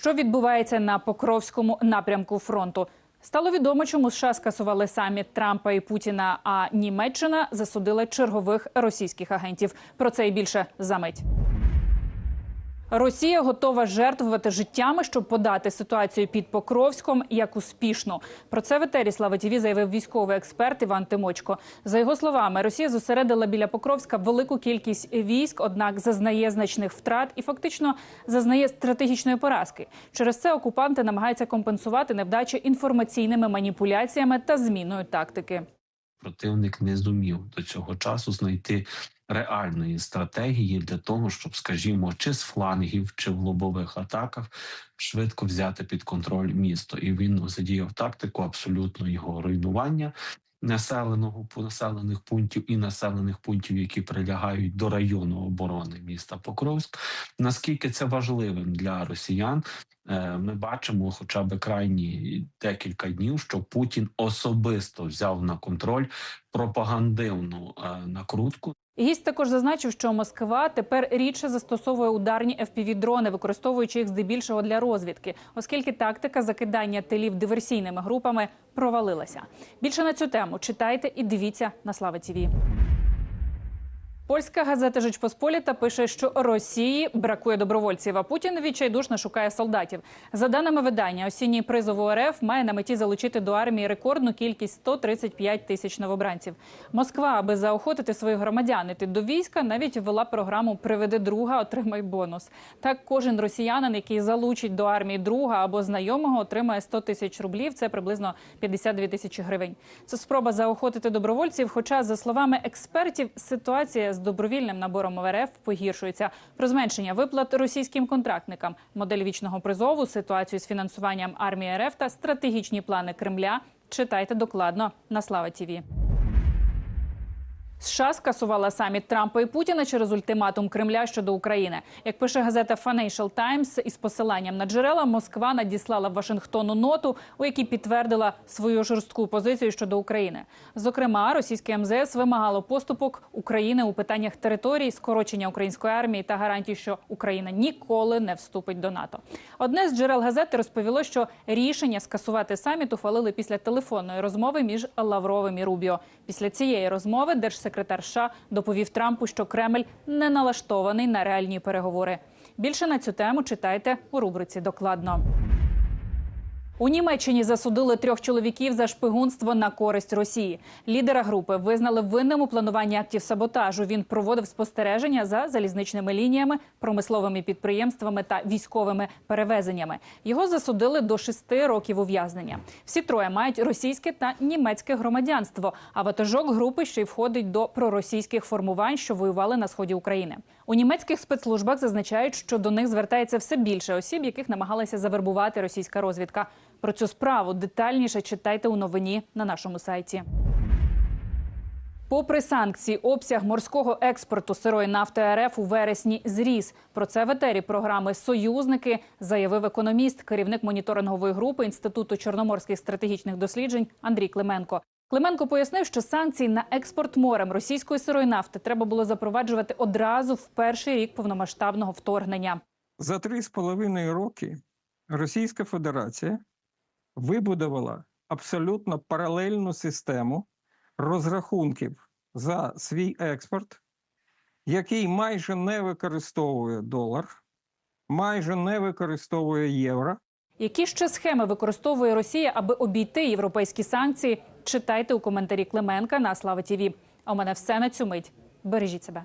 Що відбувається на Покровському напрямку фронту? Стало відомо, чому США скасували саміт Трампа і Путіна, а Німеччина засудила чергових російських агентів. Про це і більше за мить. Росія готова жертвувати життями, щоб подати ситуацію під Покровськом як успішну. Про це в етері Слава ТІВІ заявив військовий експерт Іван Тимочко. За його словами, Росія зосередила біля Покровська велику кількість військ, однак зазнає значних втрат і фактично зазнає стратегічної поразки. Через це окупанти намагаються компенсувати невдачі інформаційними маніпуляціями та зміною тактики. противник не зумів до цього часу знайти реальної стратегії для того, щоб, скажімо, чи з флангів, чи в лобових атаках швидко взяти під контроль місто. І він задіяв тактику абсолютно його руйнування. Населеного населених пунктів і населених пунктів, які прилягають до району оборони міста Покровськ. Наскільки це важливим для росіян, Е, ми бачимо, хоча б крайні декілька днів, що Путін особисто взяв на контроль пропагандивну е, накрутку. Гість також зазначив, що Москва тепер рідше застосовує ударні fpv дрони, використовуючи їх здебільшого для розвідки, оскільки тактика закидання тилів диверсійними групами провалилася. Більше на цю тему читайте і дивіться на Слава ТІВІ. Польська газета Жичпосполіта пише, що Росії бракує добровольців, а Путін відчайдушно шукає солдатів. За даними видання, осінній призов РФ має на меті залучити до армії рекордну кількість 135 тисяч новобранців. Москва, аби заохотити своїх громадян іти до війська, навіть ввела програму Приведи друга, отримай бонус. Так, кожен росіянин, який залучить до армії друга або знайомого, отримає 100 тисяч рублів. Це приблизно 52 тисячі гривень. Це спроба заохотити добровольців. Хоча, за словами експертів, ситуація з добровільним набором в РФ погіршується. Про зменшення виплат російським контрактникам, модель вічного призову, ситуацію з фінансуванням армії РФ та стратегічні плани Кремля. Читайте докладно на Слава ТІВІ. США скасувала саміт Трампа і Путіна через ультиматум Кремля щодо України. Як пише газета Financial Times, із посиланням на джерела Москва надіслала Вашингтону ноту, у якій підтвердила свою жорстку позицію щодо України. Зокрема, російське МЗС вимагало поступок України у питаннях території, скорочення української армії та гарантій, що Україна ніколи не вступить до НАТО. Одне з джерел газети розповіло, що рішення скасувати саміт ухвалили після телефонної розмови між Лавровим і Рубіо. Після цієї розмови держсекретар США доповів Трампу, що Кремль не налаштований на реальні переговори. Більше на цю тему читайте у рубриці Докладно. У Німеччині засудили трьох чоловіків за шпигунство на користь Росії. Лідера групи визнали винним у плануванні актів саботажу. Він проводив спостереження за залізничними лініями, промисловими підприємствами та військовими перевезеннями. Його засудили до шести років ув'язнення. Всі троє мають російське та німецьке громадянство. А ватажок групи ще й входить до проросійських формувань, що воювали на сході України. У німецьких спецслужбах зазначають, що до них звертається все більше осіб, яких намагалася завербувати російська розвідка. Про цю справу детальніше читайте у новині на нашому сайті. Попри санкції, обсяг морського експорту сирої нафти РФ у вересні зріс. Про це в етері програми Союзники заявив економіст, керівник моніторингової групи інституту чорноморських стратегічних досліджень Андрій Клименко. Клименко пояснив, що санкції на експорт морем російської сирої нафти треба було запроваджувати одразу в перший рік повномасштабного вторгнення. За три з половиною роки Російська Федерація вибудувала абсолютно паралельну систему розрахунків за свій експорт, який майже не використовує долар, майже не використовує євро. Які ще схеми використовує Росія, аби обійти європейські санкції? Читайте у коментарі Клименка на Слава ТІВІ. А у мене все на цю мить. Бережіть себе.